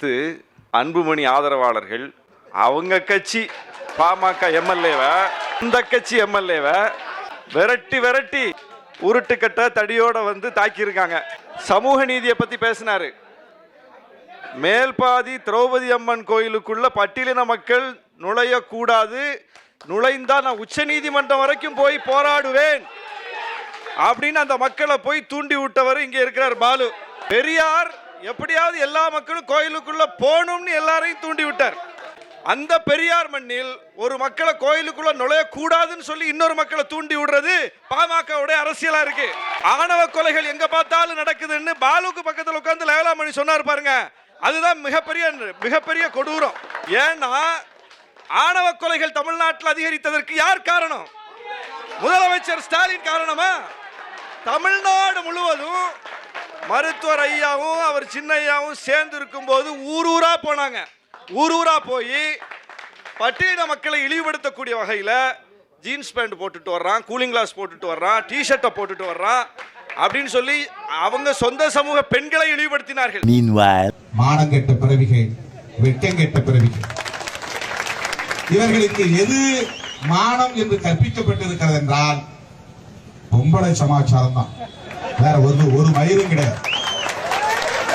நேற்று அன்புமணி ஆதரவாளர்கள் அவங்க கட்சி பாமக எம்எல்ஏவை இந்த கட்சி எம்எல்ஏவை விரட்டி விரட்டி உருட்டுக்கட்ட தடியோட வந்து தாக்கியிருக்காங்க. சமூக நீதியை பற்றி பேசினாரு. மேல்பாதி திரௌபதி அம்மன் கோயிலுக்குள்ள பட்டியலின மக்கள் நுழையக்கூடாது. நுழைந்தா நான் உச்ச நீதிமன்றம் வரைக்கும் போய் போராடுவேன். அப்படின்னு அந்த மக்களை போய் தூண்டி விட்டவர் இங்கே இருக்கிறார் பாலு. பெரியார் எப்படியாவது எல்லா மக்களும் கோயிலுக்குள்ள போகணும்னு எல்லாரையும் தூண்டி விட்டார். அந்த பெரியார் மண்ணில் ஒரு மக்களை கோயிலுக்குள்ள நுழையக்கூடாதுன்னு சொல்லி இன்னொரு மக்களை தூண்டி விடுறது பாமகவுடைய அரசியலா இருக்கு. ஆணவ கொலைகள் எங்க பார்த்தாலும் நடக்குதுன்னு பாலுக்கு பக்கத்துல உட்கார்ந்து லேவலாமணி சொன்னார் பாருங்க. அதுதான் மிகப்பெரிய மிகப்பெரிய கொடூரம். ஏன்னா ஆணவ கொலைகள் தமிழ்நாட்டில் அதிகரித்ததற்கு யார் காரணம்? முதலமைச்சர் ஸ்டாலின் காரணமா? தமிழ்நாடு முழுவதும் மருத்துவர் ஐயாவும் அவர் சின்ன ஐயாவும் சேர்ந்து இருக்கும்போது ஊர் ஊரா போனாங்க. ஊர் ஊரா போய் பட்டியல மக்களை இழிவுபடுத்தக்கூடிய வகையில் ஜீன்ஸ் பேண்ட் போட்டுட்டு வர்றான் கூலிங் கிளாஸ் போட்டுட்டு வர்றான் டிஷர்ட்டை போட்டுட்டு வர்றான் அப்படின்னு சொல்லி அவங்க சொந்த சமூக பெண்களை இழிவுபடுத்தினார்கள். Meanwhile, மானங்கெட்ட பிறவிகள் வெட்கங்கெட்ட பிறவிகள். இவர்களுக்கு எது மானம் என்று கற்பிக்கப்பட்டிருக்கிறது என்றால் பொம்பளை சமாச்சாரம் தான் வேற ஒரு ஒரு மயிரும் கிடையாது.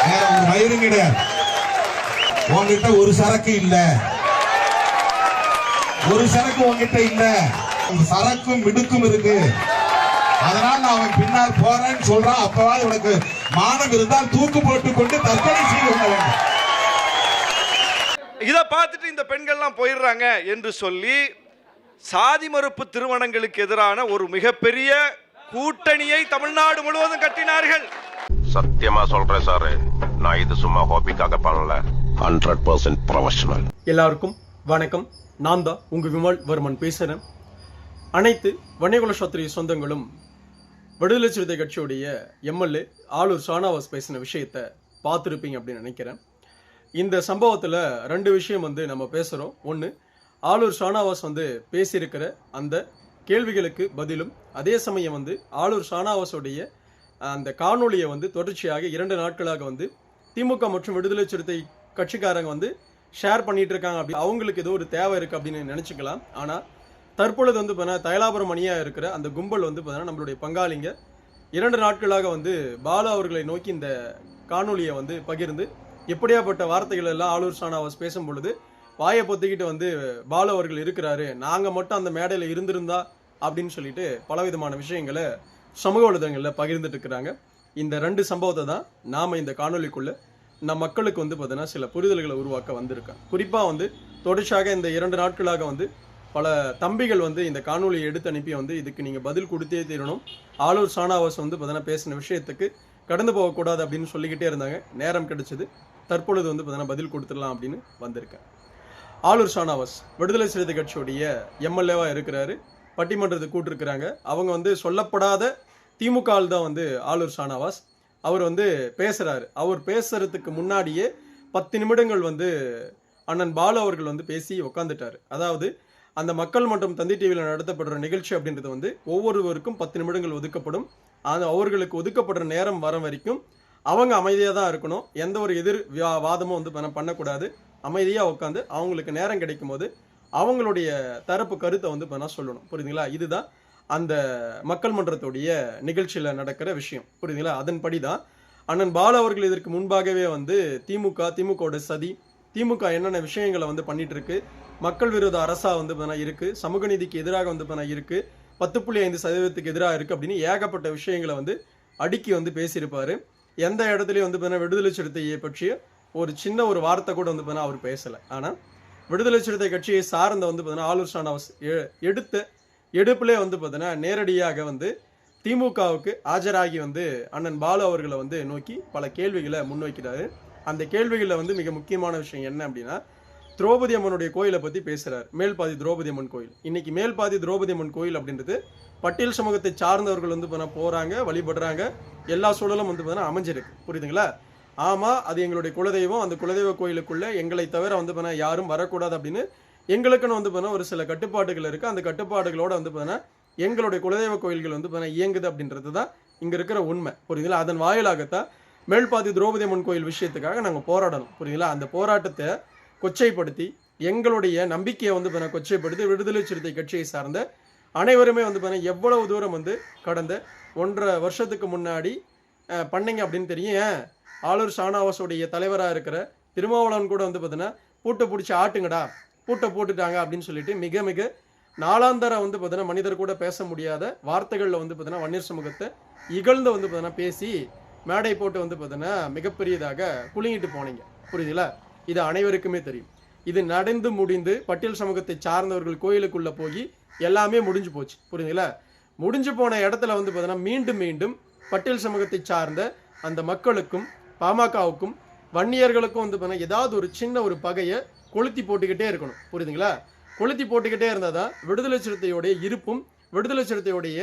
வேற ஒரு மயிரும் கிடையாது. உங்ககிட்ட ஒரு சரக்கு இல்ல. ஒரு சரக்கு உங்ககிட்ட இல்ல. ஒரு சரக்கும் மிடுக்கும் இருக்கு. அதனால நான் அவன் பின்னால் போறேன்னு சொல்றான் அப்பவாது உனக்கு மானம் இருந்தால் தூக்கு போட்டுக் கொண்டு தற்கொலை செய்து கொள்ள வேண்டும். இதை பார்த்துட்டு இந்த பெண்கள்லாம் போயிடுறாங்க என்று சொல்லி சாதி மறுப்பு திருமணங்களுக்கு எதிரான ஒரு மிகப்பெரிய கூட்டணியை தமிழ்நாடு முழுவதும் கட்டினார்கள். சத்தியமா சொல்றேன் சாரு நான் இது சும்மா ஹாபிக்காக பண்ணல. ஹண்ட்ரட் பர்சன்ட் ப்ரொஃபஷனல் எல்லாருக்கும் வணக்கம். நான் தான் உங்க விமல் வர்மன் பேசுறேன். அனைத்து வன்னியகுல சத்திரிய சொந்தங்களும் விடுதலை சிறுத்தை கட்சியுடைய எம்எல்ஏ ஆளூர் ஷானாவாஸ் பேசின விஷயத்த பார்த்துருப்பீங்க அப்படின்னு நினைக்கிறேன். இந்த சம்பவத்தில் ரெண்டு விஷயம் வந்து நம்ம பேசுகிறோம் ஒன்று ஆளூர் ஷானாவாஸ் வந்து பேசியிருக்கிற அந்த கேள்விகளுக்கு பதிலும் அதே சமயம் வந்து ஆளுர் ஷானாவாஸுடைய அந்த காணொலியை வந்து தொடர்ச்சியாக இரண்டு நாட்களாக வந்து திமுக மற்றும் விடுதலை சிறுத்தை கட்சிக்காரங்க வந்து ஷேர் பண்ணிட்டு இருக்காங்க அப்படி. அவங்களுக்கு ஏதோ ஒரு தேவை இருக்குது அப்படின்னு நினச்சிக்கலாம். ஆனால் தற்பொழுது வந்து பார்த்தீங்கன்னா தைலாபுரம் அணியாக இருக்கிற அந்த கும்பல் வந்து பார்த்தீங்கன்னா நம்மளுடைய பங்காளிங்க. இரண்டு நாட்களாக வந்து பாலு அவர்களை நோக்கி இந்த காணொலியை வந்து பகிர்ந்து எப்படியாப்பட்ட வார்த்தைகள் எல்லாம் ஆளுர் ஷானாவாஸ் பேசும் பொழுது வாயை பொத்திக்கிட்டு வந்து பாலு அவர்கள் இருக்கிறாரு. நாங்கள் மட்டும் அந்த மேடையில் இருந்திருந்தா அப்படின்னு சொல்லிட்டு பலவிதமான விஷயங்களை சமூக வலைதளங்களில் பகிர்ந்துட்டு இருக்கிறாங்க. இந்த ரெண்டு சம்பவத்தை தான் நாம் இந்த காணொலிக்குள்ளே நம் மக்களுக்கு வந்து பார்த்தீங்கன்னா சில புரிதல்களை உருவாக்க வந்திருக்கேன் குறிப்பாக வந்து தொடர்ச்சியாக இந்த இரண்டு நாட்களாக வந்து பல தம்பிகள் வந்து இந்த காணொலியை எடுத்து அனுப்பி வந்து இதுக்கு நீங்கள் பதில் கொடுத்தே தீரணும். ஆலூர் சானாவாஸ் வந்து பார்த்தீங்கன்னா பேசின விஷயத்துக்கு கடந்து போகக்கூடாது அப்படின்னு சொல்லிக்கிட்டே இருந்தாங்க. நேரம் கிடைச்சது. தற்பொழுது வந்து பார்த்தீங்கன்னா பதில் கொடுத்துடலாம் அப்படின்னு வந்திருக்கேன். ஆளூர் ஷானாவாஸ் விடுதலை சிறுத்தை கட்சியுடைய எம்எல்ஏவா இருக்கிறாரு. பட்டிமன்றத்தை கூட்டிருக்கிறாங்க. அவங்க வந்து சொல்லப்படாத திமுக ஆள் தான் வந்து ஆளூர் ஷானாவாஸ். அவர் வந்து பேசுகிறாரு அவர் பேசுறதுக்கு முன்னாடியே பத்து நிமிடங்கள் வந்து அண்ணன் பாலு அவர்கள் வந்து பேசி உக்காந்துட்டார். அதாவது அந்த மக்கள் மற்றும் தந்தி டிவியில் நடத்தப்படுற நிகழ்ச்சி அப்படின்றது வந்து ஒவ்வொருவருக்கும் பத்து நிமிடங்கள் ஒதுக்கப்படும். அது அவர்களுக்கு ஒதுக்கப்படுற நேரம் வர வரைக்கும் அவங்க அமைதியாக தான் இருக்கணும். எந்த ஒரு எதிர் வாதமும் வந்து பண்ணக்கூடாது. அமைதியாக உட்காந்து அவங்களுக்கு நேரம் கிடைக்கும் போது அவங்களுடைய தரப்பு கருத்தை வந்து இப்போ நான் சொல்லணும். புரியுதுங்களா? இதுதான் அந்த மக்கள் மன்றத்துடைய நிகழ்ச்சியில் நடக்கிற விஷயம். புரியுதுங்களா? அதன்படி தான் அண்ணன் பாலு அவர்கள் இதற்கு முன்பாகவே வந்து திமுக திமுகவோட சதி திமுக என்னென்ன விஷயங்களை வந்து பண்ணிட்டு இருக்கு மக்கள் விரோத அரசா வந்து பண்ண இருக்கு சமூக நீதிக்கு எதிராக வந்து பண்ண இருக்கு பத்து புள்ளி ஐந்து சதவீதத்துக்கு எதிராக இருக்கு அப்படின்னு ஏகப்பட்ட விஷயங்களை வந்து அடுக்கி வந்து பேசியிருப்பாரு. எந்த இடத்துலயும் வந்து பார்த்தீங்கன்னா விடுதலை சிறுத்தையை பற்றிய ஒரு சின்ன ஒரு வார்த்தை கூட வந்து பார்த்தீங்கன்னா அவர் பேசலை. ஆனால் விடுதலை சிறுத்தை கட்சியை சார்ந்த வந்து பார்த்தீங்கன்னா ஆலூர் ஷானவாஸ் எ- எடுத்த எடுப்பிலே வந்து பார்த்தீங்கன்னா நேரடியாக வந்து திமுகவுக்கு ஆஜராகி வந்து அண்ணன் பாலு அவர்களை வந்து நோக்கி பல கேள்விகளை முன்வைக்கிறாரு. அந்த கேள்விகளில் வந்து மிக முக்கியமான விஷயம் என்ன அப்படின்னா திரௌபதி அம்மனுடைய கோயிலை பற்றி பேசுகிறார் மேல்பாதி திரௌபதி அம்மன் கோயில். இன்னைக்கு மேல்பாதி திரௌபதி அம்மன் கோயில் அப்படின்றது பட்டியல் சமூகத்தை சார்ந்தவர்கள் வந்து பண்ண போகிறாங்க வழிபடுறாங்க. எல்லா சூழலும் வந்து பார்த்தீங்கன்னா அமைஞ்சிருக்கு. புரியுதுங்களா? ஆமாம் அது எங்களுடைய குலதெய்வம். அந்த குலதெய்வ கோயிலுக்குள்ளே எங்களை தவிர வந்து பண்ண யாரும் வரக்கூடாது அப்படின்னு எங்களுக்குன்னு வந்து பண்ண ஒரு சில கட்டுப்பாடுகள் இருக்குது அந்த கட்டுப்பாடுகளோடு வந்து பார்த்தீங்கன்னா எங்களுடைய குலதெய்வ கோயில்கள் வந்து பார்த்தீங்கன்னா இயங்குது அப்படின்றது தான் இங்கே இருக்கிற உண்மை. புரியுதுங்களா? அதன் வாயிலாகத்தான் மேல்பாதி திரௌபதி அம்மன் கோயில் விஷயத்துக்காக நாங்கள் போராடணும். புரியுங்களா அந்த போராட்டத்தை கொச்சைப்படுத்தி எங்களுடைய நம்பிக்கையை வந்து பார்த்தீங்கன்னா கொச்சைப்படுத்தி விடுதலை சிறுத்தை கட்சியை சார்ந்த அனைவருமே வந்து பண்ண எவ்வளவு தூரம் வந்து கடந்த ஒன்றரை வருஷத்துக்கு முன்னாடி பண்ணீங்க அப்படின்னு தெரியும். ஏன்? ஆளூர் ஷானாவாஸோடைய தலைவராக இருக்கிற திருமாவளவன் கூட வந்து பார்த்தீங்கன்னா பூட்டை பிடிச்சி ஆட்டுங்கடா பூட்டை போட்டுட்டாங்க அப்படின்னு சொல்லிட்டு மிக மிக நாளாந்தர வந்து பார்த்தீங்கன்னா மனிதர் கூட பேச முடியாத வார்த்தைகளில் வந்து பார்த்தீங்கன்னா வன்னியர் சமூகத்தை இகழ்ந்து வந்து பார்த்தீங்கன்னா பேசி மேடை போட்டு வந்து பார்த்தீங்கன்னா மிகப்பெரியதாக குலுங்கிட்டு போனீங்க. புரியுதுல? இது அனைவருக்குமே தெரியும். இது நடந்து முடிந்து பட்டியல் சமூகத்தை சார்ந்தவர்கள் கோயிலுக்குள்ளே போய் எல்லாமே முடிஞ்சு போச்சு. புரியுதுங்களா முடிஞ்சு போன இடத்துல வந்து பார்த்தீங்கன்னா மீண்டும் மீண்டும் பட்டியல் சமூகத்தை சார்ந்த அந்த மக்களுக்கும் பாமகவுக்கும் வன்னியர்களுக்கும் வந்து பார்த்தீங்கன்னா ஏதாவது ஒரு சின்ன ஒரு பகையை கொளுத்தி போட்டுக்கிட்டே இருக்கணும். புரியுதுங்களா? கொளுத்தி போட்டுக்கிட்டே இருந்தால் தான் விடுதலை சிறுத்தையோடைய இருப்பும் விடுதலை சிறுத்தையோடைய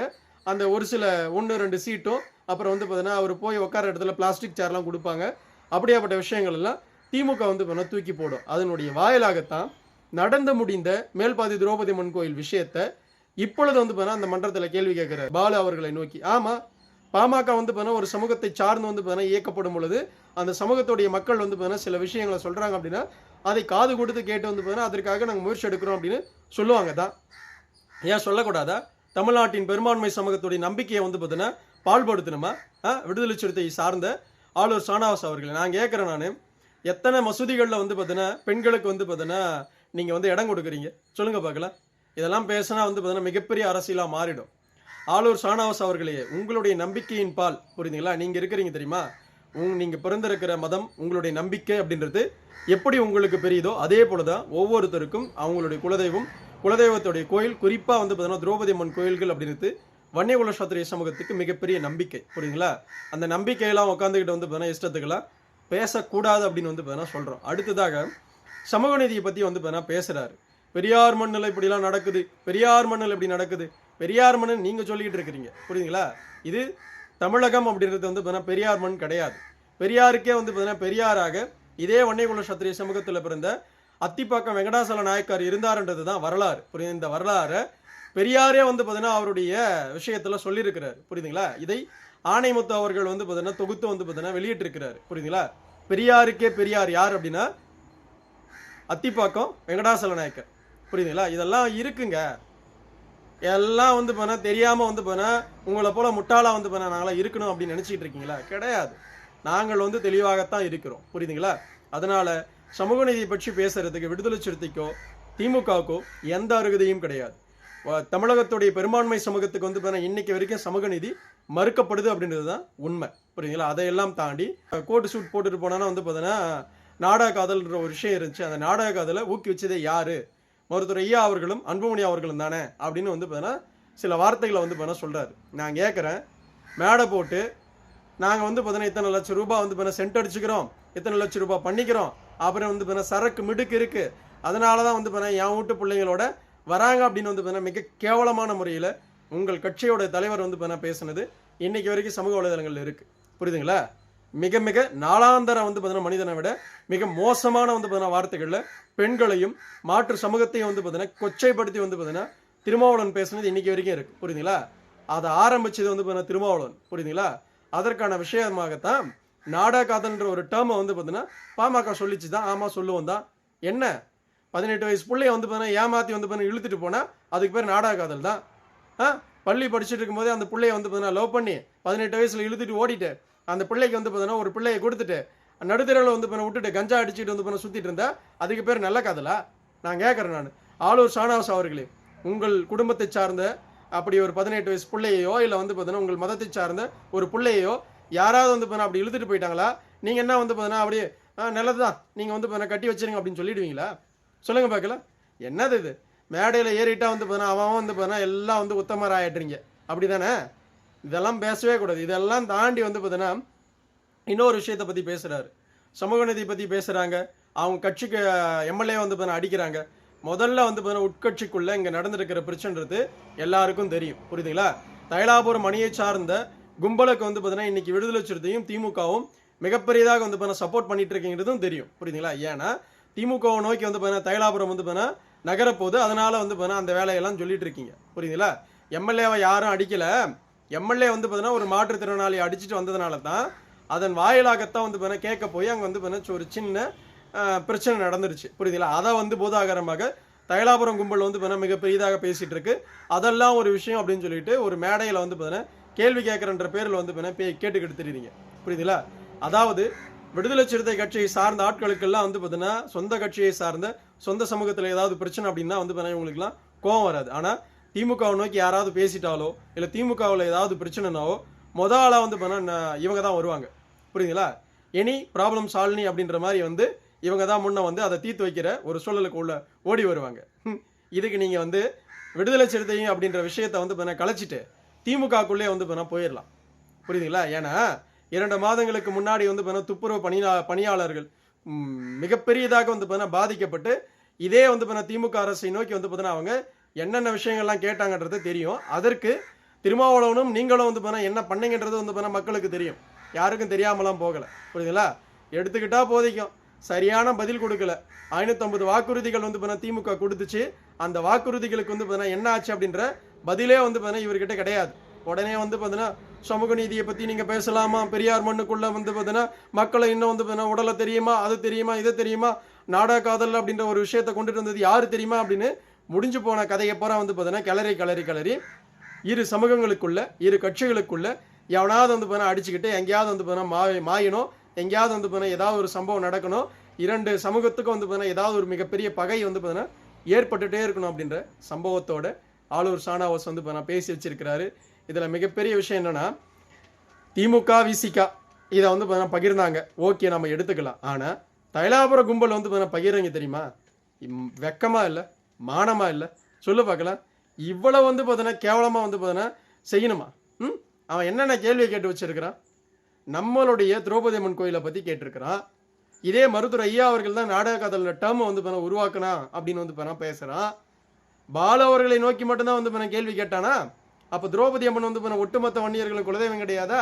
அந்த ஒரு சில ஒன்று ரெண்டு சீட்டும் அப்புறம் வந்து பார்த்தீங்கன்னா அவர் போய் உட்கார இடத்துல பிளாஸ்டிக் சேர்லாம் கொடுப்பாங்க. அப்படியாப்பட்ட விஷயங்கள் எல்லாம் திமுக வந்து பார்த்தீங்கன்னா தூக்கி போடும். அதனுடைய வாயிலாகத்தான் நடந்து முடிந்த மேல்பாதி திரௌபதி அம்மன் கோயில் விஷயத்தை இப்பொழுது வந்து பார்த்தீங்கன்னா அந்த மன்றத்தில் கேள்வி கேட்குற பாலு அவர்களை நோக்கி ஆமாம் பாமக வந்து பார்த்தீங்கன்னா ஒரு சமூகத்தை சார்ந்து வந்து பார்த்தீங்கன்னா இயக்கப்படும் பொழுது அந்த சமூகத்துடைய மக்கள் வந்து பார்த்தீங்கன்னா சில விஷயங்களை சொல்றாங்க அப்படின்னா அதை காது கொடுத்து கேட்டு வந்து பார்த்தீங்கன்னா அதற்காக நாங்கள் முயற்சி எடுக்கிறோம் அப்படின்னு சொல்லுவாங்க. தான் ஏன் சொல்லக்கூடாதா? தமிழ்நாட்டின் பெரும்பான்மை சமூகத்துடைய நம்பிக்கையை வந்து பார்த்தீங்கன்னா பால்படுத்தணுமா ஆ விடுதலை சிறுத்தை சார்ந்த ஆளுநர் சானாவாஸ் அவர்களை நான் கேட்குறேன் நான். எத்தனை மசூதிகளில் வந்து பார்த்தீங்கன்னா பெண்களுக்கு வந்து பார்த்தீங்கன்னா நீங்கள் வந்து இடம் கொடுக்குறீங்க? சொல்லுங்கள் பார்க்கலாம். இதெல்லாம் பேசினா வந்து பார்த்தீங்கன்னா மிகப்பெரிய அரசியலாக மாறிடும். ஆளூர் ஷானாவாஸ் அவர்களே உங்களுடைய நம்பிக்கையின் பால் புரியுதுங்களா? நீங்கள் இருக்கிறீங்க தெரியுமா? உங் நீங்கள் பிறந்திருக்கிற மதம் உங்களுடைய நம்பிக்கை அப்படின்றது எப்படி உங்களுக்கு பெரியதோ அதே போல தான் ஒவ்வொருத்தருக்கும் அவங்களுடைய குலதெய்வம் குலதெய்வத்துடைய கோயில் குறிப்பாக வந்து பார்த்தீங்கன்னா திரௌபதி அம்மன் கோயில்கள் அப்படின்றது வன்னிய குலசாத்திரிய சமூகத்துக்கு மிகப்பெரிய நம்பிக்கை புரியுதுங்களா? அந்த நம்பிக்கையெல்லாம் உட்காந்துக்கிட்டு வந்து பார்த்தீங்கன்னா இஷ்டத்துக்கெல்லாம் பேசக்கூடாது அப்படின்னு வந்து பார்த்தீங்கன்னா சொல்கிறோம் அடுத்ததாக சமூக நீதியை பற்றி வந்து பார்த்தீங்கன்னா பேசுகிறாரு பெரியார் மண்ணில் இப்படிலாம் நடக்குது பெரியார் மண்ணில் இப்படி நடக்குது பெரியார் நீங்கள் சொல்லிக்கிட்டு இருக்கிறீங்க. புரியுதுங்களா? இது தமிழகம் அப்படின்றது வந்து பார்த்தீங்கன்னா பெரியார் மண் கிடையாது. பெரியாருக்கே வந்து பார்த்தீங்கன்னா பெரியாராக இதே வன்னியகுல சத்திரிய சமூகத்தில் பிறந்த அத்திப்பாக்கம் வெங்கடாசல நாயக்கார் இருந்தாருன்றது தான் வரலாறு. புரியுது? இந்த வரலாறை பெரியாரே வந்து பார்த்தீங்கன்னா அவருடைய விஷயத்தில் சொல்லியிருக்கிறார். புரியுதுங்களா? இதை ஆணைமுத்து அவர்கள் வந்து பார்த்தீங்கன்னா தொகுத்து வந்து பார்த்தீங்கன்னா வெளியிட்டிருக்கிறார். புரியுதுங்களா? பெரியாருக்கே பெரியார் யார் அப்படின்னா அத்திப்பாக்கம் வெங்கடாசல நாயக்கர். புரியுதுங்களா? இதெல்லாம் இருக்குங்க. எல்லாம் வந்து போனால் தெரியாமல் வந்து போனால் உங்களை போல் முட்டாளாக வந்து போனால் நாங்களாம் இருக்கணும் அப்படின்னு நினச்சிக்கிட்டு இருக்கீங்களா? கிடையாது. நாங்கள் வந்து தெளிவாகத்தான் இருக்கிறோம். புரியுதுங்களா? அதனால் சமூக நீதியை பற்றி பேசுகிறதுக்கு விடுதலை சிறுத்தைக்கோ திமுகவுக்கோ எந்த அருகதையும் கிடையாது. தமிழகத்துடைய பெரும்பான்மை சமூகத்துக்கு வந்து பார்த்தீங்கன்னா இன்னைக்கு வரைக்கும் சமூக நீதி மறுக்கப்படுது அப்படின்றது தான் உண்மை. புரியுதுங்களா? அதையெல்லாம் தாண்டி கோட்டு சூட் போட்டுட்டு போனோன்னா வந்து பார்த்தீங்கன்னா நாடக காதல்ன்ற ஒரு விஷயம் இருந்துச்சு. அந்த நாடக காதலை ஊக்குவிச்சதே யாரு? மருத்துவர் ஐயா அவர்களும் அன்புமணி அவர்களும் தானே அப்படின்னு வந்து பார்த்தீங்கன்னா சில வார்த்தைகளை வந்து பார்த்தீங்கன்னா சொல்கிறாரு நான் கேட்குறேன் மேடை போட்டு நாங்கள் வந்து பார்த்தீங்கன்னா இத்தனை லட்சம் ரூபாய் வந்து பார்த்தீங்கன்னா சென்ட் அடிச்சுக்கிறோம் இத்தனை லட்சம் ரூபாய் பண்ணிக்கிறோம். அப்புறம் வந்து பார்த்தீங்கன்னா சரக்கு மிடுக்கு இருக்குது அதனால தான் வந்து பார்த்தீங்கன்னா என் வீட்டு பிள்ளைங்களோட வராங்க அப்படின்னு வந்து பார்த்தீங்கன்னா மிக கேவலமான முறையில் உங்கள் கட்சியோட தலைவர் வந்து பார்த்தீங்கன்னா பேசுனது இன்றைக்கி வரைக்கும் சமூக வலைதளங்களில் இருக்குது புரியுதுங்களா? மிக மிக நாளாந்தரம் வந்து பார்த்தீங்கன்னா மனிதனை விட மிக மோசமான வந்து பார்த்தீங்கன்னா வார்த்தைகளில் பெண்களையும் மாற்று சமூகத்தையும் வந்து பார்த்தீங்கன்னா கொச்சைப்படுத்தி வந்து பார்த்தீங்கன்னா திருமாவளவன் பேசுனது இன்னைக்கு வரைக்கும் இருக்குது புரியுதுங்களா? அதை ஆரம்பிச்சது வந்து பார்த்தீங்கன்னா திருமாவளவன். புரியுதுங்களா? அதற்கான விஷயமாகத்தான் நாடாகதல்ன்ற ஒரு டேர்மை வந்து பார்த்தீங்கன்னா பாமக சொல்லிச்சு தான் ஆமாம் சொல்லுவோம் தான். என்ன? பதினெட்டு வயசு பிள்ளைய வந்து பார்த்தீங்கன்னா ஏமாற்றி வந்து பார்த்தீங்கன்னா இழுத்துட்டு போனால் அதுக்கு பேர் நாடாகாதல் தான் ஆ? பள்ளி படிச்சுட்டு இருக்கும்போதே அந்த பிள்ளைய வந்து பார்த்தீங்கன்னா லவ் பண்ணி பதினெட்டு வயசில் இழுத்துட்டு ஓடிட்டு அந்த பிள்ளைக்கு வந்து பார்த்தீங்கன்னா ஒரு பிள்ளையை கொடுத்துட்டு நடுத்தரவில் வந்து பண்ண விட்டுட்டு கஞ்சா அடிச்சுட்டு வந்து பண்ண சுற்றிட்டு இருந்தா அதுக்கு பேர் நல்ல கதலா? நான் கேட்குறேன் நான். ஆளூர் ஷானாஸ் அவர்களே உங்கள் குடும்பத்தை சார்ந்த அப்படி ஒரு பதினெட்டு வயசு பிள்ளையோ இல்லை வந்து பார்த்தீங்கன்னா உங்கள் மதத்தை சார்ந்த ஒரு பிள்ளையோ யாராவது வந்து பார்த்தீங்கன்னா அப்படி இழுத்துட்டு போயிட்டாங்களா? நீங்கள் என்ன வந்து பார்த்தீங்கன்னா அப்படியே ஆ நல்லது தான் நீங்கள் வந்து பார்த்தீங்கன்னா கட்டி வச்சிருங்க அப்படின்னு சொல்லிடுவீங்களா? சொல்லுங்கள் பார்க்கலாம் என்னது இது? மேடையில் ஏறிட்டா வந்து பார்த்தீங்கன்னா அவன் அவன் வந்து பார்த்தீங்கன்னா எல்லாம் வந்து உத்தமர் ஆயிடுறீங்க அப்படி தானே இதெல்லாம் பேசவே கூடாது. இதெல்லாம் தாண்டி வந்து பார்த்தீங்கன்னா இன்னொரு விஷயத்தை பற்றி பேசுகிறாரு சமூக நீதி பற்றி பேசுகிறாங்க அவங்க கட்சிக்கு எம்எல்ஏ வந்து பார்த்தீங்கன்னா அடிக்கிறாங்க. முதல்ல வந்து பார்த்தீங்கன்னா உட்கட்சிக்குள்ளே இங்கே நடந்திருக்கிற பிரச்சனைன்றது எல்லாருக்கும் தெரியும். புரியுதுங்களா? தைலாபுரம் அணியை சார்ந்த கும்பலுக்கு வந்து பார்த்தீங்கன்னா இன்னைக்கு விடுதலை சிறுத்தையும் திமுகவும் மிகப்பெரியதாக வந்து பார்த்தீங்கன்னா சப்போர்ட் பண்ணிட்டு இருக்கீங்கிறதும் தெரியும். புரியுதுங்களா? ஏன்னா திமுகவை நோக்கி வந்து பார்த்தீங்கன்னா தைலாபுரம் வந்து பார்த்தீங்கன்னா நகரப்போகுது. அதனால் வந்து பார்த்தீங்கன்னா அந்த வேலையெல்லாம் சொல்லிட்டு இருக்கீங்க புரியுதுங்களா? எம்எல்ஏவை யாரும் அடிக்கலை. எம்எல்ஏ வந்து பார்த்தீங்கன்னா ஒரு மாற்றுத்திறனாளி அடிச்சுட்டு வந்ததுனால தான் அதன் வாயிலாகத்தான் வந்து பார்த்தீங்கன்னா கேட்க போய் அங்கே வந்து பார்த்தீங்கன்னா ஒரு சின்ன பிரச்சனை நடந்துருச்சு. புரியுதுங்களா? அதை வந்து போதாகரமாக தைலாபுரம் கும்பல் வந்து பார்த்தீங்கன்னா மிக பெரிதாக பேசிகிட்டு இருக்கு அதெல்லாம் ஒரு விஷயம் அப்படின்னு சொல்லிட்டு ஒரு மேடையில் வந்து பார்த்தீங்கன்னா கேள்வி கேட்குறன்ற பேரில் வந்து பார்த்தீங்கன்னா பே- கேட்டுக்கிட்டு தெரியுறீங்க புரியுதுங்களா? அதாவது விடுதலை சிறுத்தை கட்சியை சார்ந்த ஆட்களுக்கெல்லாம் வந்து பார்த்தீங்கன்னா சொந்த கட்சியை சார்ந்த சொந்த சமூகத்தில் ஏதாவது பிரச்சனை அப்படின்னா வந்து பார்த்தீங்கன்னா இவங்களுக்குலாம் கோவம் வராது. ஆனால் திமுகவை நோக்கி யாராவது பேசிட்டாலோ இல்லை திமுகவில் ஏதாவது பிரச்சனைனாவோ மொத ஆளாக வந்து பார்த்தீங்கன்னா இவங்க தான் வருவாங்க. புரியுதுங்களா? எனி ப்ராப்ளம் சால்னி அப்படின்ற மாதிரி வந்து இவங்க தான் முன்ன வந்து அதை தீர்த்து வைக்கிற ஒரு சூழலுக்கு உள்ள ஓடி வருவாங்க. இதுக்கு நீங்கள் வந்து விடுதலை சிறுத்தையும் அப்படின்ற விஷயத்தை வந்து பார்த்தீங்கன்னா கலைச்சிட்டு திமுகக்குள்ளே வந்து பார்த்தீங்கன்னா போயிடலாம். புரியுதுங்களா? ஏன்னா இரண்டு மாதங்களுக்கு முன்னாடி வந்து பார்த்தீங்கன்னா துப்புரவு பணியா பணியாளர்கள் மிகப்பெரியதாக வந்து பார்த்தீங்கன்னா பாதிக்கப்பட்டு இதே வந்து பார்த்தீங்கன்னா திமுக அரசை நோக்கி வந்து பார்த்தீங்கன்னா அவங்க என்னென்ன விஷயங்கள்லாம் கேட்டாங்கன்றது தெரியும். அதற்கு திருமாவளவனும் நீங்களும் வந்து பார்த்தீங்கன்னா என்ன பண்ணீங்கன்றது வந்து பார்த்தீங்கன்னா மக்களுக்கு தெரியும். யாருக்கும் தெரியாமலாம் போகலை. புரியுதுங்களா? எடுத்துக்கிட்டா போதிக்கும். சரியான பதில் கொடுக்கல. ஐநூற்றம்பது வாக்குறுதிகள் வந்து பார்த்தீங்கன்னா திமுக கொடுத்துச்சு. அந்த வாக்குறுதிகளுக்கு வந்து பார்த்தீங்கன்னா என்ன ஆச்சு அப்படின்ற பதிலே வந்து பார்த்தீங்கன்னா இவர்கிட்ட கிடையாது. உடனே வந்து பார்த்தீங்கன்னா சமூக நீதியை பற்றி நீங்கள் பேசலாமா? பெரியார் மண்ணுக்குள்ளே வந்து பார்த்தீங்கன்னா மக்களை இன்னும் வந்து பார்த்தீங்கன்னா உடலை தெரியுமா அது தெரியுமா இது தெரியுமா நாடா காதல் அப்படின்ற ஒரு விஷயத்தை கொண்டுட்டு வந்தது யாரு தெரியுமா அப்படின்னு முடிஞ்சு போன கதையை பூரா வந்து பார்த்தீங்கன்னா கிளறி கிளறி கிளறி இரு சமூகங்களுக்குள்ள இரு கட்சிகளுக்குள்ள எவனாவது வந்து பார்த்தீங்கன்னா அடிச்சுக்கிட்டு எங்கேயாவது வந்து பார்த்தீங்கன்னா மா மாயணும். எங்கேயாவது வந்து பார்த்தீங்கன்னா ஏதாவது ஒரு சம்பவம் நடக்கணும். இரண்டு சமூகத்துக்கும் வந்து பார்த்தீங்கன்னா ஏதாவது ஒரு மிகப்பெரிய பகை வந்து பார்த்தீங்கன்னா ஏற்பட்டுட்டே இருக்கணும் அப்படின்ற சம்பவத்தோட ஆளூர் சானாவாஸ் வந்து பார்த்தீங்கன்னா பேசி வச்சிருக்கிறாரு. இதில் மிகப்பெரிய விஷயம் என்னென்னா திமுக விசிகா இதை வந்து பார்த்தீங்கன்னா பகிர்ந்தாங்க. ஓகே நம்ம எடுத்துக்கலாம். ஆனால் தைலாபுர கும்பல் வந்து பார்த்தீங்கன்னா பகிர்றீங்க தெரியுமா? இம், இல்லை. மானமா இல்லை. சொல்லு பார்க்கலாம். இவ்வளோ வந்து பார்த்தீங்கன்னா கேவலமாக வந்து பார்த்தீங்கன்னா செய்யணுமா? ம்? அவன் என்னென்ன கேள்வியை கேட்டு வச்சிருக்கிறான்? நம்மளுடைய திரௌபதி அம்மன் கோயிலை பற்றி கேட்டிருக்கிறான். இதே மருத்துவர் ஐயா அவர்கள் தான் நாடக காதலில் டேர்மை வந்து பண்ண உருவாக்கினா அப்படின்னு வந்து பண்ண பேசுகிறான் பால அவர்களை நோக்கி மட்டும்தான் வந்து பண்ண கேள்வி கேட்டானா? அப்போ திரௌபதி அம்மன் வந்து பண்ண ஒட்டுமொத்த வன்னியர்களும் குலதெய்வம் கிடையாதா?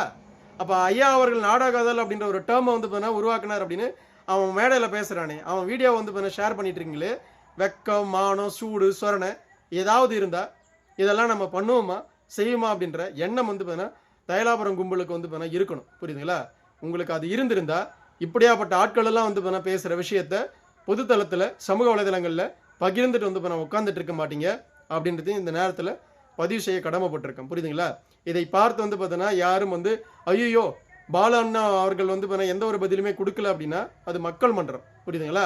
அப்போ ஐயா அவர்கள் நாடக கதல் அப்படின்ற ஒரு டேர்மை வந்து பண்ண உருவாக்கினார் அப்படின்னு அவன் மேடையில் பேசுகிறானே அவன் வீடியோ வந்து பண்ண ஷேர் பண்ணிட்டு இருக்கீங்களே. வெக்கம் மானம் சூடு சொரணை ஏதாவது இருந்தால் இதெல்லாம் நம்ம பண்ணுவோமா செய்யுமா அப்படின்ற எண்ணம் வந்து பார்த்தீங்கன்னா தைலாபுரம் கும்பலுக்கு வந்து பார்த்தீங்கன்னா இருக்கணும். புரியுதுங்களா? உங்களுக்கு அது இருந்திருந்தால் இப்படியாப்பட்ட ஆட்கள் எல்லாம் வந்து பார்த்தீங்கன்னா பேசுகிற விஷயத்த பொதுத்தளத்தில் சமூக வலைதளங்களில் பகிர்ந்துட்டு வந்து இப்போ நான் உட்காந்துட்டு இருக்க மாட்டீங்க அப்படின்றதையும் இந்த நேரத்தில் பதிவு செய்ய கடமைப்பட்டிருக்கேன். புரியுதுங்களா? இதை பார்த்து வந்து பார்த்தீங்கன்னா யாரும் வந்து ஐயோ பாலா அண்ணா அவர்கள் வந்து பார்த்தீங்கன்னா எந்த ஒரு பதிலுமே கொடுக்கல அப்படின்னா அது மக்கள் மன்றம். புரியுதுங்களா?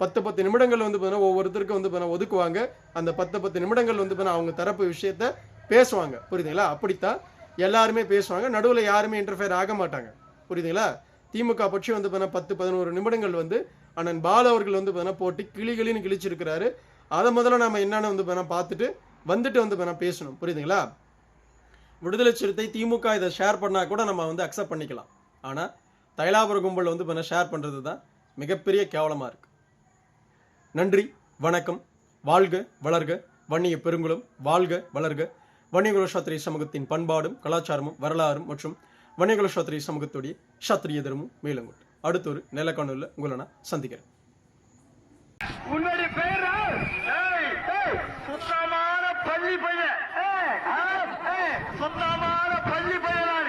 பத்து பத்து நிமிடங்கள் வந்து பார்த்தீங்கன்னா ஒவ்வொருத்தருக்கும் வந்து பார்த்தீங்கன்னா ஒதுக்குவாங்க. அந்த பத்து பத்து நிமிடங்கள் வந்து பார்த்தீங்கன்னா அவங்க தரப்பு விஷயத்த பேசுவாங்க. புரியுதுங்களா? அப்படித்தான் எல்லாருமே பேசுவாங்க. நடுவில் யாருமே இன்டர்ஃபியர் ஆக மாட்டாங்க. புரியுதுங்களா? திமுக பட்சி வந்து பார்த்தீங்கன்னா பத்து பதினோரு நிமிடங்கள் வந்து அண்ணன் பால அவர்கள் வந்து பார்த்தீங்கன்னா போட்டு கிளிகளின்னு கிழிச்சிருக்கிறாரு. அதை முதல்ல நம்ம என்னென்ன வந்து பார்த்தீங்கன்னா பார்த்துட்டு வந்துட்டு வந்து பார்த்தீங்கன்னா பேசணும். புரியுதுங்களா? விடுதலை சிறுத்தை திமுக இதை ஷேர் பண்ணால் கூட நம்ம வந்து அக்செப்ட் பண்ணிக்கலாம். ஆனால் தைலாபுர கும்பல் வந்து பார்த்தீங்கன்னா ஷேர் பண்ணுறது தான் மிகப்பெரிய கேவலமாக இருக்குது நன்றி வணக்கம். வாழ்க வளர்க. வன்னிய பெருங்குளம் வாழ்க வளர்க. வன்னியகுல சத்திரிய சமூகத்தின் பண்பாடும் கலாச்சாரமும் வரலாறும் மற்றும் வன்னியகுல சத்திரிய சமூகத்துடைய சாத்திரிய தர்மம் மேலங்கொண்டு அடுத்த ஒரு நிலக்காணொலியில் உங்களை நான் சந்திக்கிறேன். உன்னுடைய பள்ளி பையன். சுத்தமான பள்ளி பையன்?